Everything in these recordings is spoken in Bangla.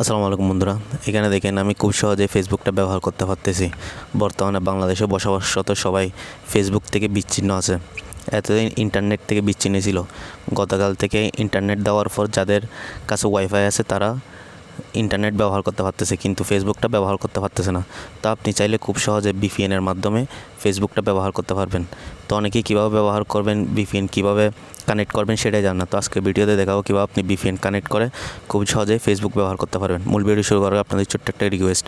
আসসালামু আলাইকুম বন্ধুরা। এখানে দেখেন আমি খুব সহজে ফেসবুকটা ব্যবহার করতে পারতেছি। বর্তমানে বাংলাদেশে বসবাসত সবাই ফেসবুক থেকে বিচ্ছিন্ন আছে। এতদিন ইন্টারনেট থেকে বিচ্ছিন্ন ছিল। গতকাল থেকে ইন্টারনেট দেওয়ার পর যাদের কাছে ওয়াইফাই আছে তারা ইন্টারনেট ব্যবহার করতে পারতেছে, কিন্তু ফেসবুকটা ব্যবহার করতে পারতেছে না। তা আপনি চাইলে খুব সহজে বিপিএনের মাধ্যমে ফেসবুকটা ব্যবহার করতে পারবেন। তো অনেকেই কীভাবে ব্যবহার করবেন বিপিএন কীভাবে কানেক্ট করবেন সেটাই জান না। তো আজকে ভিডিওতে দেখাবো কীভাবে আপনি বিপিএন কানেক্ট করে খুব সহজে ফেসবুক ব্যবহার করতে পারবেন। মূল ভিডিও শুরু করার আপনাদের ছোট্ট একটা রিকোয়েস্ট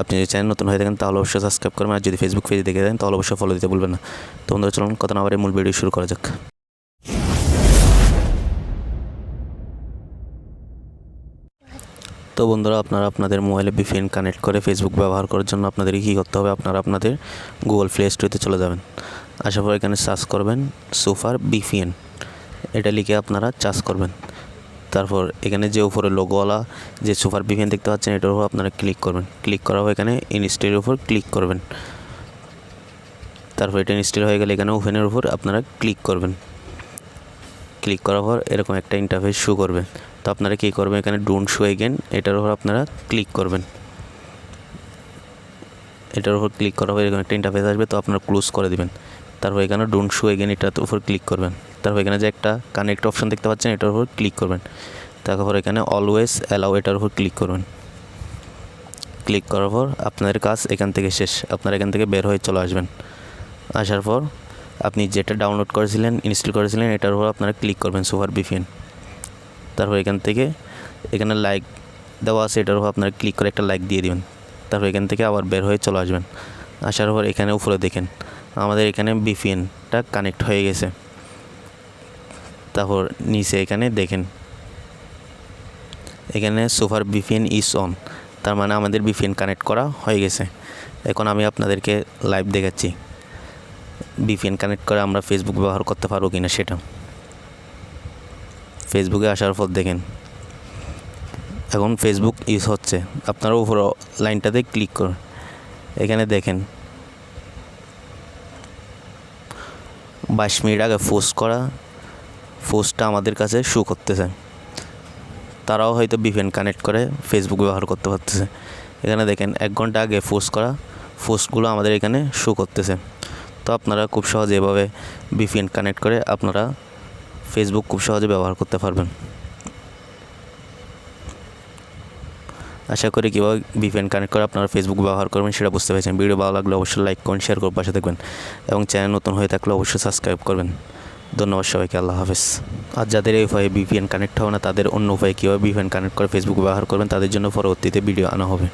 আপনি যদি চ্যানেল নতুন হয়ে থাকেন, তাহলে অবশ্যই সাবস্ক্রাইব করবেন। আর যদি ফেসবুক পেজে দেখে দেন তাহলে অবশ্যই ফলো দিতে ভুলবেন না। তো বন্ধুরা, চলুন, কথা না আবার মূল ভিডিও শুরু করা যাক। তো বন্ধুরা, আপনারা আপনাদের মোবাইলে বিপিএন কানেক্ট করে ফেসবুক ব্যবহার করার জন্য আপনাদের কী করতে হবে? আপনারা আপনাদের গুগল প্লে স্টোরিতে চলে যাবেন। আসার পর এখানে সার্চ করবেন সুফার বিপিএন এটা লিখে আপনারা চার্জ করবেন। তারপর এখানে যে উপরে লোগোওয়ালা যে সুপার বিপিএন দেখতে পাচ্ছেন, এটার উপর আপনারা ক্লিক করবেন। ক্লিক করার পর এখানে ইনস্টলের উপর ক্লিক করবেন। তারপর এটা ইনস্টল হয়ে গেলে এখানে ওপেনের উপর আপনারা ক্লিক করবেন। ক্লিক করার পর এরকম একটা ইন্টারফেস শো করবে। তো আপনারা কী করবেন? এখানে ডোন্ট শো এগেন এটার উপর আপনারা ক্লিক করবেন। এটার উপর ক্লিক করার পর এরকম একটা ইন্টারফেস আসবে, তো আপনারা ক্লোজ করে দিবেন। তারপর এখানে ডোন্ট শো এগেন এটার উপর ক্লিক করবেন। তারপর এখানে যে একটা কানেক্ট অপশন দেখতে পাচ্ছেন, এটার উপর ক্লিক করবেন। তারপর এখানে অলওয়েজ অ্যালাউ এটার উপর ক্লিক করবেন। ক্লিক করার পর আপনাদের কাজ এখান থেকে শেষ। আপনারা এখান থেকে বের হয়ে চলে আসবেন। আসার পর আপনি যেটা ডাউনলোড করেছিলেন ইনস্টল করেছিলেন, এটার উপর আপনারা ক্লিক করবেন সুপার বিপিএন তারপর এখান থেকে এখানে লাইক দেওয়া আছে, এটার উপর আপনারা ক্লিক করে একটা লাইক দিয়ে দিবেন। তারপর এখান থেকে আবার বের হয়ে চলে আসবেন। আসার পর এখানে উপরে দেখেন, আমাদের এখানে বিপিএনটা কানেক্ট হয়ে গেছে। তারপর নিচে এখানে দেখেন, এখানে সুপার বিপিএন ইস অন তার মানে আমাদের বিপিএন কানেক্ট করা হয়ে গেছে। এখন আমি আপনাদেরকে লাইভ দেখাচ্ছি। বিপিএন কানেক্ট করে আমরা ফেসবুক ব্যবহার করতে পারব কি না সেটা। ফেসবুকে আসার পর দেখেন, এখন ফেসবুক ইউজ হচ্ছে। আপনারা উপর লাইনটাতে ক্লিক করুন। এখানে দেখেন, বাইশ মিনিট আগে পোস্ট করা পোস্টটা আমাদের কাছে শো করতেছে। তারাও হয়তো বিপিএন কানেক্ট করে ফেসবুক ব্যবহার করতে পারতেছে। এখানে দেখেন, এক ঘণ্টা আগে পোস্ট করা পোস্টগুলো আমাদের এখানে শো করতেছে। তো আপনারা খুব সহজে এভাবে বিপিএন কানেক্ট করে আপনারা ফেসবুক খুব সহজে ব্যবহার করতে পারবেন। আশা করি কীভাবে বিপিএন কানেক্ট করে আপনারা ফেসবুক ব্যবহার করবেন সেটা বুঝতে পেরেছেন। ভিডিও ভালো লাগলে অবশ্যই লাইক করুন শেয়ার করুন পাশে দেখবেন এবং চ্যানেল নতুন হয়ে থাকলে অবশ্যই সাবস্ক্রাইব করবেন। ধন্যবাদ সবাইকে, আল্লাহ হাফেজ। আর যাদের এই উপায়ে বিপিএন কানেক্ট হবে না, তাদের অন্য উপায়ে কীভাবে বিপিএন কানেক্ট করে ফেসবুক ব্যবহার করবেন, তাদের জন্য পরবর্তীতে ভিডিও আনা হবে।